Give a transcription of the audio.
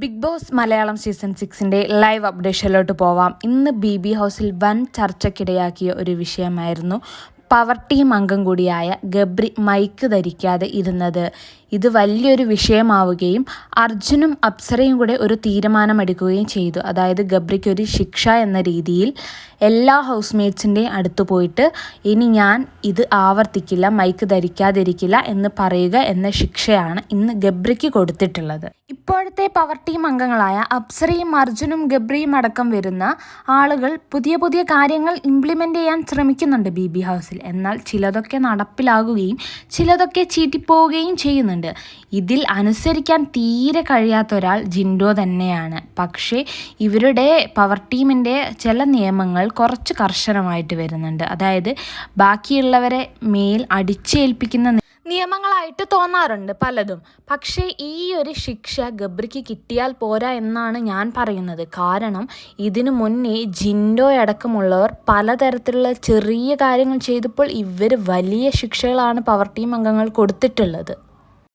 Big Boss Malayalam season സിക്സിന്റെ live അപ്ഡേഷനിലോട്ട് പോവാം. ഇന്ന് ബി ബി ഹൗസിൽ വൻ ചർച്ചയ്ക്കിടയാക്കിയ ഒരു വിഷയമായിരുന്നു പവർ ടീം അംഗം കൂടിയായ ഗബ്രി മൈക്ക് ധരിക്കാതെ ഇരുന്നത്. ഇത് വലിയൊരു വിഷയമാവുകയും അർജുനും അപ്സരയും കൂടെ ഒരു തീരുമാനമെടുക്കുകയും ചെയ്തു. അതായത് ഗബ്രിക്ക് ഒരു ശിക്ഷ എന്ന രീതിയിൽ എല്ലാ ഹൗസ്മേറ്റ്സിന്റെയും അടുത്ത് പോയിട്ട് ഇനി ഞാൻ ഇത് ആവർത്തിക്കില്ല മൈക്ക് ധരിക്കാതിരിക്കില്ല എന്ന് പറയുക എന്ന ശിക്ഷയാണ് ഇന്ന് ഗബ്രിക്ക് കൊടുത്തിട്ടുള്ളത്. ഇപ്പോഴത്തെ പവർ ടീം അംഗങ്ങളായ അപ്സരയും അർജുനും ഗബ്രിയും അടക്കം വരുന്ന ആളുകൾ പുതിയ പുതിയ കാര്യങ്ങൾ ഇംപ്ലിമെന്റ് ചെയ്യാൻ ശ്രമിക്കുന്നുണ്ട് ബി ബി ഹൗസിൽ. എന്നാൽ ചിലതൊക്കെ നടപ്പിലാകുകയും ചിലതൊക്കെ ചീറ്റിപ്പോവുകയും ചെയ്യുന്നുണ്ട്. ഇതിൽ അനുസരിക്കാൻ തീരെ കഴിയാത്ത ഒരാൾ ജിൻഡോ തന്നെയാണ്. പക്ഷേ ഇവരുടെ പവർ ടീമിന്റെ ചില നിയമങ്ങൾ കുറച്ച് കർശനമായിട്ട് വരുന്നുണ്ട്. അതായത് ബാക്കിയുള്ളവരെ മേൽ അടിച്ചേൽപ്പിക്കുന്ന നിയമങ്ങളായിട്ട് തോന്നാറുണ്ട് പലതും. പക്ഷേ ഈ ഒരു ശിക്ഷ ഗബ്രിക്ക് കിട്ടിയാൽ പോരാ എന്നാണ് ഞാൻ പറയുന്നത്. കാരണം ഇതിനു മുന്നേ ജിൻഡോ അടക്കമുള്ളവർ പലതരത്തിലുള്ള ചെറിയ കാര്യങ്ങൾ ചെയ്തപ്പോൾ ഇവർ വലിയ ശിക്ഷകളാണ് പവർ ടീം അംഗങ്ങൾ കൊടുത്തിട്ടുള്ളത്.